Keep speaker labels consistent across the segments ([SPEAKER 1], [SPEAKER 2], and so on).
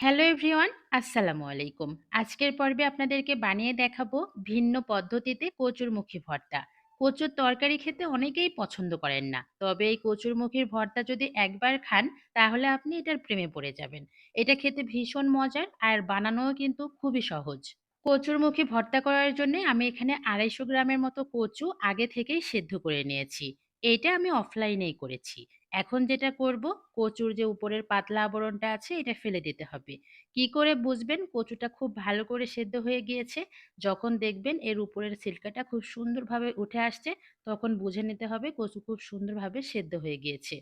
[SPEAKER 1] Hello everyone, আসসালামু আলাইকুম। আজকের পর্বে আপনাদেরকে বানিয়ে দেখাবো ভিন্ন পদ্ধতিতে কচুরমুখী ভর্তা। কচুর তরকারি খেতে অনেকেই পছন্দ করেন না, তবে এই কচুরমুখীর ভর্তা যদি একবার খান, তাহলে আপনি এটার প্রেমে পড়ে যাবেন। এটা খেতে ভীষণ মজার আর বানানোও কিন্তু খুবই সহজ। কচুরমুখী ভর্তা করার জন্য আমি এখানে আড়াইশো গ্রামের মতো কচু আগে থেকেই সেদ্ধ করে নিয়েছি। এইটা আমি অফলাইনেই করেছি। এখন যেটা করব, কচুর যে উপরের পাতলা আবরণটা আছে, এটা ফেলে দিতে হবে। কি করে বুঝবেন? কচুটা খুব ভালো করে সেদ্ধ হয়ে গিয়েছে। যখন দেখবেন এর উপরের সিল্কাটা খুব সুন্দরভাবে উঠে আসছে, তখন বুঝে নিতে হবে কচু খুব সুন্দরভাবে সেদ্ধ হয়ে গিয়েছে।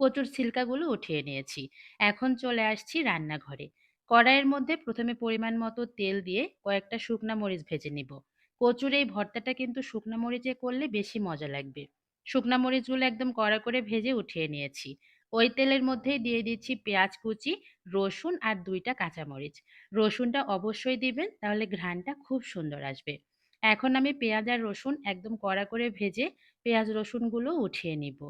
[SPEAKER 1] কচুর সিল্কাগুলো উঠিয়ে নিয়েছি। এখন চলে আসছি রান্নাঘরে। কড়াইয়ের মধ্যে প্রথমে পরিমাণ মতো তেল দিয়ে কয়েকটা শুকনা মরিচ ভেজে নিব। কচুর এই ভর্তাটা কিন্তু শুকনা মরিচে করলে বেশি মজা লাগবে। শুকনা মরিচগুলো একদম কড়া করে ভেজে উঠিয়ে নিয়েছি। ওই তেলের মধ্যেই দিয়ে দিচ্ছি পেঁয়াজ কুচি, রসুন আর দুইটা কাঁচামরিচ রসুনটা অবশ্যই দিবেন, তাহলে ঘ্রাণটা খুব সুন্দর আসবে। এখন আমি পেঁয়াজ আর রসুন একদম কড়া করে ভেজে পেঁয়াজ রসুনগুলো উঠিয়ে নিব।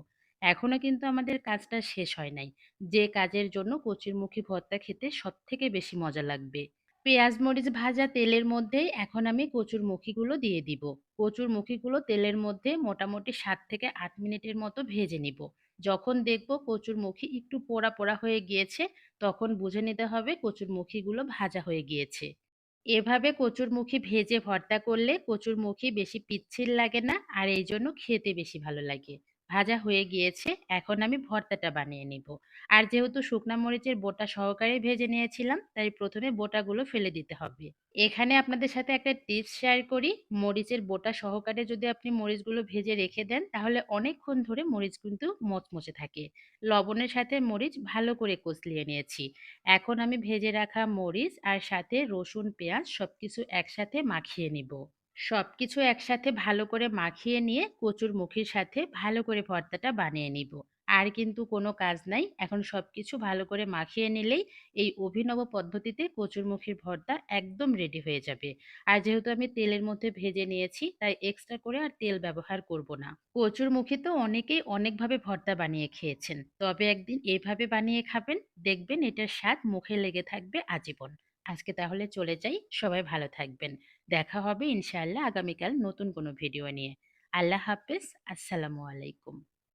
[SPEAKER 1] এখনও কিন্তু আমাদের কাজটা শেষ হয় নাই। যে কাজের জন্য কচুরমুখী ভর্তা খেতে সব থেকে বেশি মজা লাগবে। পেঁয়াজ মরিচ ভাজা তেলের মধ্যেই এখন আমি কচুর মুখিগুলো দিয়ে দিব। কচুর মুখিগুলো তেলের মধ্যে মোটামুটি সাত থেকে আট মিনিটের মতো ভেজে নিব। যখন দেখব কচুর মুখি একটু পোড়া পোড়া হয়ে গিয়েছে, তখন বুঝে নিতে হবে কচুর মুখিগুলো ভাজা হয়ে গিয়েছে। এভাবে কচুর মুখি ভেজে ভর্তা করলে কচুর মুখি বেশি পিচ্ছিল লাগে না, আর এই জন্য খেতে বেশি ভালো লাগে। ভাজা হয়ে গিয়েছে, এখন আমি ভর্তাটা বানিয়ে নিব। আর যেহেতু শুকনা মরিচের বোটা সহকারে ভেজে নিয়েছিলাম, তাই প্রথমে বোটাগুলো ফেলে দিতে হবে। এখানে আপনাদের সাথে একটা টিপস শেয়ার করি, মরিচের বোটা সহকারে যদি আপনি মরিচগুলো ভেজে রেখে দেন, তাহলে অনেকক্ষণ ধরে মরিচ কিন্তু মচমচে থাকে। লবণের সাথে মরিচ ভালো করে কষলিয়ে নিয়েছি। এখন আমি ভেজে রাখা মরিচ আর সাথে রসুন, পেঁয়াজ সব কিছু একসাথে মাখিয়ে নিব। সব কিছু একসাথে ভালো করে মাখিয়ে নিয়ে কচুর মুখির সাথে ভালো করে ভর্তাটা বানিয়ে নিব। আর কিন্তু কোনো কাজ নাই। এখন সব কিছু ভালো করে মাখিয়ে নিলেই এই অভিনব পদ্ধতিতে কচুরমুখির ভর্তা একদম রেডি হয়ে যাবে। আর যেহেতু আমি তেলের মধ্যে ভেজে নিয়েছি, তাই এক্সট্রা করে আর তেল ব্যবহার করব না। কচুরমুখী তো অনেকেই অনেকভাবে ভর্তা বানিয়ে খেয়েছেন। তবে একদিন এভাবে বানিয়ে খাবেন, দেখবেন এটার স্বাদ মুখে লেগে থাকবে আজীবন। আজকে তাহলে চলে যাই। সবাই ভালো থাকবেন। দেখা হবে ইনশাআল্লাহ আগামীকাল নতুন কোনো ভিডিও নিয়ে। আল্লাহ হাফেজ। আসসালামু আলাইকুম।